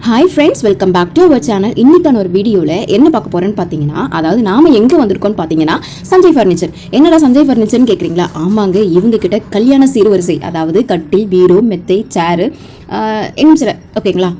Hi friends welcome back to our channel இன்னைக்கான ஒரு வீடியோவில் என்ன பார்க்க போறேன்னு பார்த்தீங்கன்னா அதாவது நாம எங்கே வந்திருக்கோம்னு பார்த்தீங்கன்னா சஞ்சய் ஃபர்னிச்சர் என்னடா சஞ்சய் ஃபர்னிச்சர்னு கேட்குறீங்களா ஆமாங்க இவங்க கிட்ட கல்யாண சீர்வரிசை அதாவது கட்டில் பீரோ மெத்தை சேரு என்ன சில ஓகேங்களா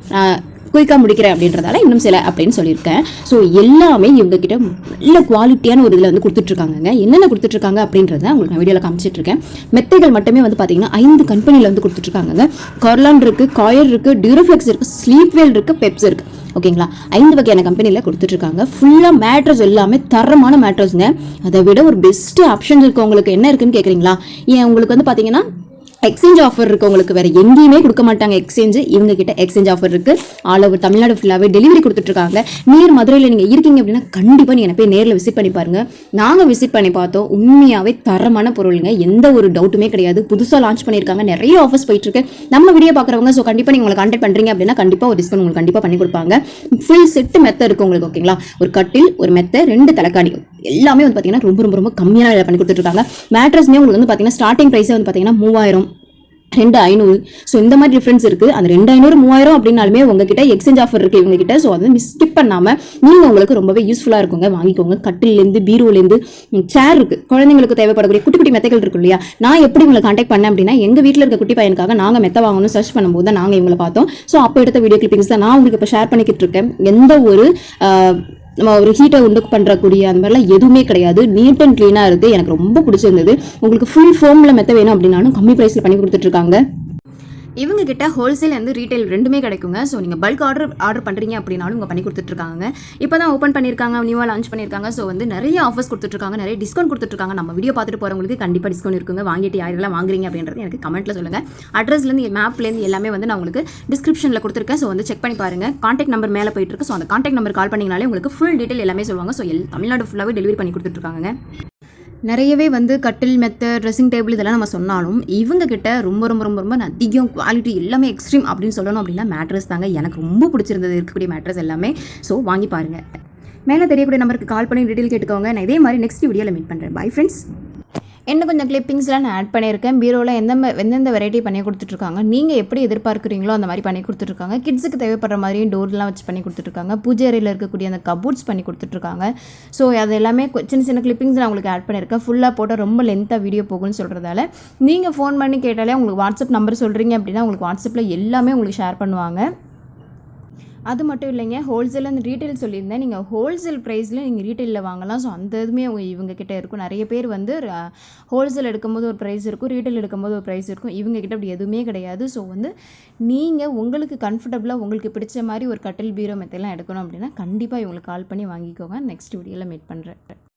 குயிக்காக முடிக்கிறேன் அப்படின்றதால இன்னும் சில அப்படின்னு சொல்லியிருக்கேன். ஸோ எல்லாமே இவங்க கிட்ட நல்ல குவாலிட்டியான ஒரு இதில் வந்து கொடுத்துட்ருக்காங்க என்னென்ன கொடுத்துட்ருக்காங்க அப்படின்றத உங்களுக்கு நான் வீடியோவில் காமிச்சிட்ருக்கேன். மெத்தைகள் மட்டுமே வந்து பார்த்தீங்கன்னா ஐந்து கம்பெனியில் வந்து கொடுத்துட்ருக்காங்க கர்லான் இருக்குது காயர் இருக்குது டியூரோஃப்ளெக்ஸ் இருக்குது ஸ்லீப்வேல் இருக்குது பெப்ஸ் இருக்குது ஓகேங்களா? ஐந்து வகையான கம்பெனியில் கொடுத்துட்ருக்காங்க. ஃபுல்லாக மேட்ரஸ் எல்லாமே தரமான மேட்ரஸ்ங்க அதை விட ஒரு பெஸ்ட்டு ஆப்ஷன் இருக்குது உங்களுக்கு என்ன இருக்குன்னு கேட்குறீங்களா ஏன் உங்களுக்கு வந்து பார்த்தீங்கன்னா எக்ஸ்சேஞ்ச் ஆஃபர் இருக்குது உங்களுக்கு வேறு எங்கேயுமே கொடுக்க மாட்டாங்க எக்ஸ்சேஞ்ச் இவங்க கிட்ட எக்ஸ்சேஞ்ச் ஆஃபர் இருக்குது ஆல் ஓவர் தமிழ்நாடு ஃபுல்லாகவே டெலிவரி கொடுத்துட்ருக்காங்க. நியர் மதுரையில் நீங்கள் இருக்கீங்க அப்படின்னா கண்டிப்பாக நீங்கள் போய் நேரில் விசிட் பண்ணி பாருங்க. நாங்கள் விசிட் பண்ணி பார்த்தோம். உண்மையாகவே தரமான பொருளுங்க. எந்த ஒரு டவுட்டுமே கிடையாது. புதுசாக லான்ச் பண்ணியிருக்காங்க. நிறைய ஆஃபர்ஸ் போயிட்டுருக்கு. நம்ம வீடியோ பார்க்குறவங்க ஸோ கண்டிப்பாக நீங்கள் உங்களை கான்டாக்ட் பண்ணுறீங்க அப்படின்னா கண்டிப்பாக ஒரு டிஸ்கவுண்ட் உங்களுக்கு கண்டிப்பாக பண்ணி கொடுப்பாங்க. ஃபுல் செட்டு மெத்தை இருக்குது உங்களுக்கு ஓகேங்களா ஒரு கட்டில் ஒரு மெத்தை ரெண்டு தலைக்காணி. எல்லாமே வந்து பார்த்தீங்கன்னா ரொம்ப ரொம்ப ரொம்ப கம்மியான பண்ணி கொடுத்துட்ருக்காங்க. மேட்ரஸ்மே உங்களுக்கு வந்து பார்த்தீங்கன்னா ஸ்டார்டிங் ப்ரைஸே வந்து பார்த்தீங்கன்னா மூவாயிரம் ரெண்டு ஐநூறு. ஸோ இந்த மாதிரி டிஃப்ரென்ஸ் இருக்குது அந்த ரெண்டு ஐநூறு மூவாயிரம் அப்படின்னாலுமே உங்ககிட்ட எக்ஸ்சேஞ்ச் ஆஃபர் இருக்குது இவங்க கிட்ட ஸோ அதை மிஸ் ஸ்கிப் பண்ணாமல் நீங்கள் உங்களுக்கு ரொம்பவே யூஸ்ஃபுல்லாக இருக்குங்க. வாங்கிக்கோங்க. கட்டிலேருந்து பீரோலேருந்து சேர் இருக்குது குழந்தைங்களுக்கு தேவைப்படக்கூடிய குட்டி குட்டி மெத்தைகள் இருக்கு இல்லையா? நான் எப்படி உங்களை காண்டாக்ட் பண்ணேன் அப்படின்னா எங்கள் வீட்டில் இருக்க குட்டி பையனுக்காக நாங்கள் மெத்த வாங்கணும் சர்ச் பண்ணும்போது தான் நாங்கள் இவங்களை பார்த்தோம். ஸோ அப்போ எடுத்த வீடியோ கிளிப்பிங்ஸ் தான் நான் உங்களுக்கு இப்போ ஷேர் பண்ணிக்கிட்டு இருக்கேன். எந்த ஒரு நம்ம ஒரு ஹீட்டை உண்டு பண்ணுறக்கூடிய அந்த மாதிரிலாம் எதுவுமே கிடையாது. நீட் அண்ட் க்ளீனாக இருக்குது எனக்கு ரொம்ப பிடிச்சிருந்தது. உங்களுக்கு ஃபுல் ஃபார்மில் மெத்த வேணும் அப்படின்னாலும் கம்மி ப்ரைஸில் பண்ணி கொடுத்துட்ருக்காங்க இவங்க கிட்ட ஹோல்சேல் வந்து ரீட்டைல் ரெண்டுமே கிடைக்குங்க. ஸோ நீங்கள் பல்க் ஆர்டர் ஆர்டர் பண்ணுறீங்க அப்படின்னாலும் இவங்க பண்ணி கொடுத்துட்ருக்காங்க. இப்போ தான் ஓப்பன் பண்ணியிருக்காங்க நியூவாக லான்ச் பண்ணியிருக்காங்க. ஸோ வந்து நிறைய ஆஃபர்ஸ் கொடுத்துட்ருக்காங்க நிறைய டிஸ்கவுண்ட் கொடுத்துட்ருக்காங்க. நம்ம வீடியோ பார்த்துட்டு போகிறவங்களுக்கு கண்டிப்பாக டிஸ்கவுண்ட் இருக்குங்க. வாங்கிட்டு யாரெல்லாம் வாங்குறீங்க அப்படின்றது எனக்கு கமெண்ட்டில் சொல்லுங்கள் அட்ரஸ்லேருந்து மேப்லேருந்து எல்லாமே வந்து நான் உங்களுக்கு டிஸ்கிரிப்ஷனில் கொடுத்துருக்கேன். ஸோ வந்து செக் பண்ணி பாருங்கள் காண்டாக்ட் நம்பர் மேலே போயிட்டு இருக்கு ஸோ அந்த காண்டாக்ட் நம்பர் கால் பண்ணிங்கனாலே உங்களுக்கு ஃபுல் டீட்டெயில் எல்லாமே சொல்லுவாங்க. ஸோ எல் தமிழ்நாடு ஃபுல்லாகவே டெலிவரி பண்ணி கொடுத்துட்ருக்காங்க நிறையவே வந்து கட்டில் மெத்த ட்ரெஸ்ஸிங் டேபிள் இதெல்லாம் நம்ம சொன்னாலும் இவங்க கிட்ட ரொம்ப ரொம்ப ரொம்ப ரொம்ப அதிகம் குவாலிட்டி எல்லாமே எக்ஸ்ட்ரீம் அப்படின்னு சொல்லணும் அப்படின்னா மேட்ரஸ் தாங்க எனக்கு ரொம்ப பிடிச்சிருந்தது இருக்கக்கூடிய மேட்ரஸ் எல்லாமே. ஸோ வாங்கி பாருங்க. மேலே தெரியக்கூடிய நம்பருக்கு கால் பண்ணி டீட்டெயில் கேட்டுக்கோங்க. நான் இதே மாதிரி நெக்ஸ்ட் வீடியோவில் மீட் பண்ணுறேன் பை ஃப்ரெண்ட்ஸ் என்ன கொஞ்சம் கிளிப்பிங்ஸ்லாம் நான் ஆட் பண்ணியிருக்கேன். பீரோவில் எந்த எந்தெந்த வெரைட்டி பண்ணி கொடுத்துட்ருக்காங்க. நீங்கள் எப்படி எதிர்பார்க்குறீங்களோ அந்த மாதிரி பண்ணி கொடுத்துட்ருக்காங்க. கிட்ஸுக்கு தேவைப்படுற மாதிரியும் டோர்லாம் வச்சு பண்ணி கொடுத்துட்ருக்காங்க. பூஜை அறையில் இருக்கக்கூடிய அந்த கபோர்ட்ஸ் பண்ணி கொடுத்துட்ருக்காங்க. ஸோ அது எல்லாமே சின்ன சின்ன கிளிப்பிங்ஸ் நான் உங்களுக்கு ஆட் பண்ணியிருக்கேன். ஃபுல்லாக போட்டால் ரொம்ப லென்த்தாக வீடியோ போகும்னு சொல்கிறதால நீங்கள் ஃபோன் பண்ணி கேட்டாலே உங்களுக்கு வாட்ஸ்அப் நம்பர் சொல்கிறீங்க அப்படின்னா உங்களுக்கு வாட்ஸ்அப்பில் எல்லாமே உங்களுக்கு ஷேர் பண்ணுவாங்க. அது மட்டும் இல்லைங்க ஹோல்சேல் அந்த ரீட்டைல் சொல்லியிருந்தேன். நீங்கள் ஹோல்சேல் ப்ரைஸில் நீங்கள் ரீட்டைலில் வாங்கலாம். ஸோ அந்த இதுவுமே இவங்கக்கிட்ட இவங்க இருக்கும். நிறைய பேர் வந்து ஹோல்சேல் எடுக்கும்போது ஒரு ப்ரைஸ் இருக்கும் ரீட்டைல் எடுக்கும்போது ஒரு ப்ரைஸ் இருக்கும். இவங்க கிட்ட அப்படி எதுவுமே கிடையாது. ஸோ வந்து நீங்கள் உங்களுக்கு கம்ஃபர்டபுளாக உங்களுக்கு பிடிச்ச மாதிரி ஒரு கட்டில் பீரோ மெத்தையெல்லாம் எடுக்கணும் அப்படின்னா கண்டிப்பாக இவங்களுக்கு கால் பண்ணி வாங்கிக்கோங்க. நெக்ஸ்ட் வீடியோவில் மீட் பண்ணுறேன்